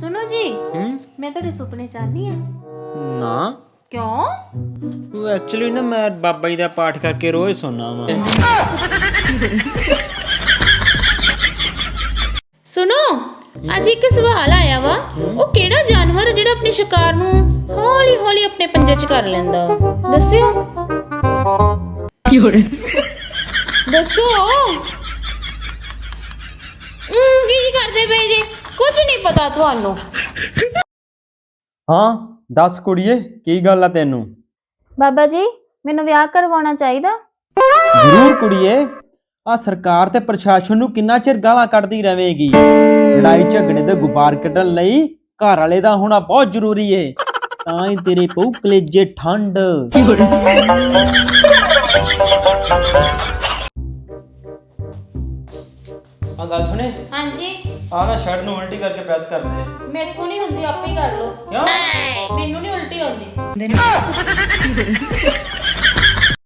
ਸੁਣੋ ਜੀ। ਹੂੰ? ਮੈਂ ਤੁਹਾਡੇ ਸੁਪਨੇ ਚਾਹਨੀ ਆ। ਨਾ। ਕਿਉਂ? ਉਹ ਐਕਚੁਅਲੀ ਨਾ ਮੈਂ ਬਾਬਾ ਜੀ ਦਾ ਪਾਠ ਕਰਕੇ ਰੋਜ਼ ਸੌਣਾ ਵਾਂ। ਸੁਣੋ ਅੱਜ ਇੱਕ ਸਵਾਲ ਆਇਆ ਵਾ। ਉਹ ਕਿਹੜਾ ਜਾਨਵਰ ਜਿਹੜਾ ਆਪਣੇ ਸ਼ਿਕਾਰ ਨੂੰ ਹੌਲੀ ਹੌਲੀ ਆਪਣੇ ਪੰਜੇ 'ਚ ਕਰ ਲੈਂਦਾ? ਦੱਸਿਓ। ਦੱਸੋ। ਹਮ, ਕੀ ਕਰਦੇ ਪਏ ਜੀ? ਪਤਾ ਤੁਹਾਨੂੰ? ਹਾਂ ਦੱਸ ਕੁੜੀਏ ਕੀ ਗੱਲ ਆ ਤੈਨੂੰ? ਬਾਬਾ ਜੀ ਮੈਨੂੰ ਵਿਆਹ ਕਰਵਾਉਣਾ ਚਾਹੀਦਾ। ਜ਼ਰੂਰ ਕੁੜੀਏ। ਆ ਸਰਕਾਰ ਤੇ ਪ੍ਰਸ਼ਾਸਨ ਨੂੰ ਕਿੰਨਾ ਚਿਰ ਗਾਲਾਂ ਕੱਢਦੀ ਰਵੇਂਗੀ? ਲੜਾਈ ਝਗੜੇ ਦੇ ਗੁਬਾਰ ਕੱਢਣ ਲਈ ਘਰ ਵਾਲੇ ਦਾ ਹੋਣਾ ਬਹੁਤ ਜ਼ਰੂਰੀ ਏ। ਤਾਂ ਹੀ ਤੇਰੇ ਪਊ ਕਲੇਜੇ ਠੰਡ। ਆ ਗੱਲ ਸੁਣੇ? ਹਾਂਜੀ। ਆ ਨਾ ਸ਼ਰਟ ਨੂੰ ਉਲਟੀ ਕਰਕੇ ਪ੍ਰੈਸ ਕਰ ਦੇ ਮੈਥੋਂ ਨਹੀਂ ਹੁੰਦੀ ਆਪੇ ਹੀ ਕਰ ਲਓ। ਕਿਉਂ? ਮੈਨੂੰ ਨਹੀਂ ਉਲਟੀ ਆਉਂਦੀ।